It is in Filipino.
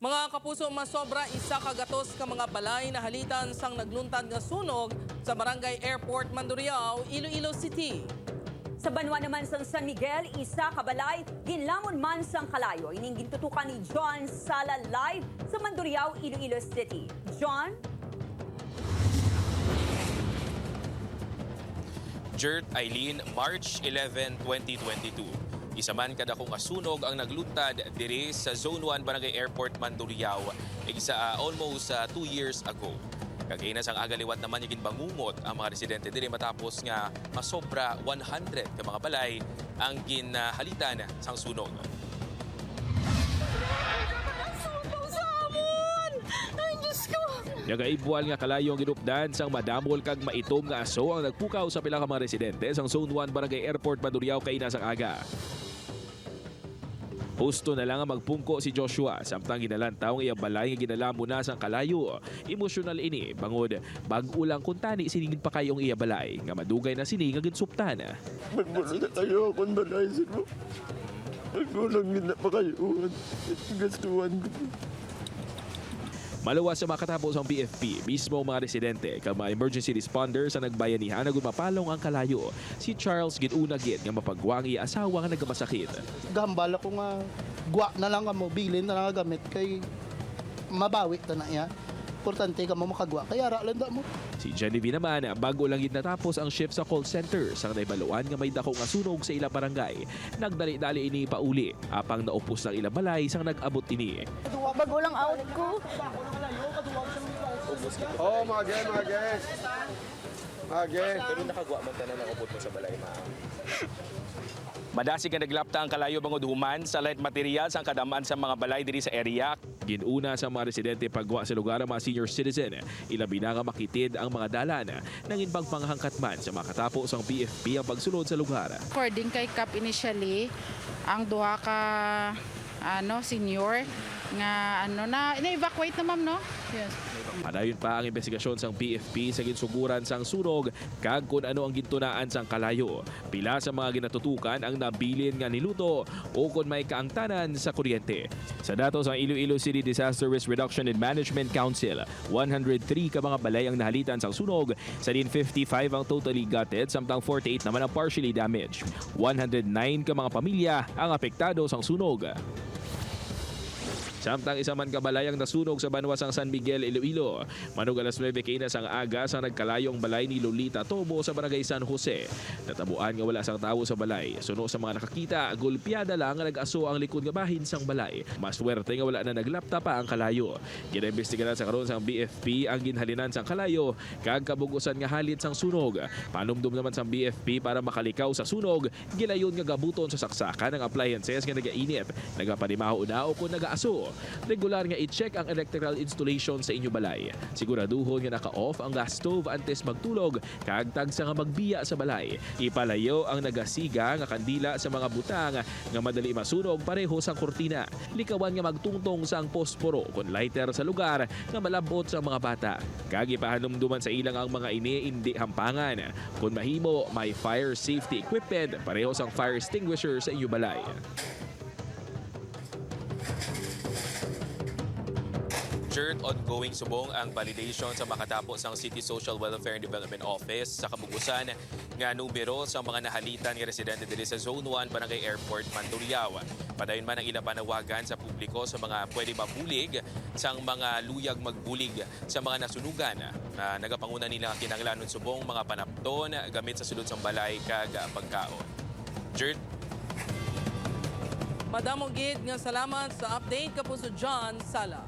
Mga kapuso, masobra isa kagatos ka mga balay na halitan sang nagluntad nga sunog sa Barangay Airport, Mandurriao, Iloilo City. Sa banwa naman sa San Miguel, isa kabalay, ginlamon man sang kalayo. Ining gintutukan ni John Sala live sa Mandurriao, Iloilo City. John? Jert Eileen, March 11, 2022. Isa man kada kong asunog ang nagluntad diri sa Zone 1 Barangay Airport, Mandurriao, isa ah, almost 2 years ago. Kagainas ang agaliwat naman yung ginbangungot ang mga residente diri matapos nga masobra 100 ka mga balay ang ginhalitan sang sunog. Nagaibual nga kalayo ang ginupdan sang madamol kag maitom nga aso ang nagpukaw sa pila ka mga residente sang Zone 1 Barangay Airport Mandurriao kay nasang aga. Husto na lang ang magpungko si Joshua samtang ginalantaw ang iyang balay nga ginalamo na sang kalayo. Emosyonal ini bangod bag-ulang kuntani siningid pa kayong iya balay nga madugay na sini nga ginsuptan. Magbulo na tayo akong balaisin mo. Nagulong na pa kayo. Gastuhan ko. Maluwas sa makatapos ang PFP, mismo ang mga residente kag mga emergency responders ang nagbayanihan na mapalong ang kalayo. Si Charles Giduna Gid nga mapagwang iya asawa nga nagamasakit. gambal ako nga gwa na lang ka mo, bilin na lang ka gamit kay mabawi ta na iya. Importante ka mo makagwa, kaya ra lang da mo. Si Genevieve naman, bago lang gid natapos ang shift sa call center sang naibaluan nga may dako nga sunog sa ilang barangay. Nagdali-dali ini pauli, apang naupos ng ilang balay sang nag-abot ini. Bago lang out ko. Oo, mga gen, mga gen. Mga gen. Pero nakagwa man tanan ang upot mo sa balay, ma. Madasi ka naglapta ang kalayo bangod human sa light materials ang kadamaan sa mga balay diri sa area. Ginuna sa mga residente pagwa sa lugar ang mga senior citizen. Ilabi na nga makitid ang mga dalan nang inbang panghangkat man sa makatapos ang PFP ang pagsulod sa lugar. According kay CAP initially, ang duha ka ano senior nga ano na na-evacuate na ma'am no? Yes. Padayon pa ang investigasyon sang PFP sa ginsuguran sang sunog kag kung ano ang gintunaan sang kalayo. Pila sa mga ginatutukan ang nabilin nga niluto o kung may kaangtanan sa kuryente. Sa datos ang Iloilo City Disaster Risk Reduction and Management Council, 103 ka mga balay ang nahalitan sang sunog, sa din 55 ang totally gutted samtang 48 naman ang partially damaged. 109 ka mga pamilya ang apektado sang sunog. Samtang isa man kabalay ang nasunog sa banwas ang San Miguel, Iloilo. Manug alas 9 kinas ang aga sa nagkalayong balay ni Lolita Tobo sa barangay San Jose. Natabuan nga wala sang tawo sa balay. Suno sa mga nakakita, gulpiada lang nga nag-aso ang likod nga bahin sang balay. Mas swerte nga wala na naglapta pa ang kalayo. Ginaimbestigaran sa karon sang BFP ang ginhalinan sang kalayo kag kabugusan nga halit sang sunog. Panumdum naman sang BFP para makalikaw sa sunog, gilayon nga gabuton sa saksakan ng appliances nga nagainip, nagapanimaho na o kung nagaaso. Regular nga i-check ang electrical installation sa inyo balay. Siguraduhon nga naka-off ang gas stove antes magtulog kag tagsa nga magbiya sa balay. Ipalayo ang nagasiga nga kandila sa mga butang nga madali masunog pareho sa kurtina. Likawan nga magtungtong sa ang posporo kon lighter sa lugar nga malabot sa mga bata. Kag ipahanumduman sa ilang ang mga ini hindi hampangan. Kung mahimo, may fire safety equipment pareho sang fire extinguisher sa inyo balay. Jert ongoing subong ang validation sa makatapos ng City Social Welfare and Development Office sa kabugusan nga numero sa mga nahalitan nga residente diri sa Zone 1 Barangay Airport, Mandurriao. Padayon man ang ilang panawagan sa publiko sa mga pwede mabulig sang mga luyag magbulig sa mga nasunugan na nagapanguna nila kinanglanon subong mga panapton gamit sa sulod sang balay kag pagkaon. Jert, Madamo gid nga salamat sa update kapuso John Sala.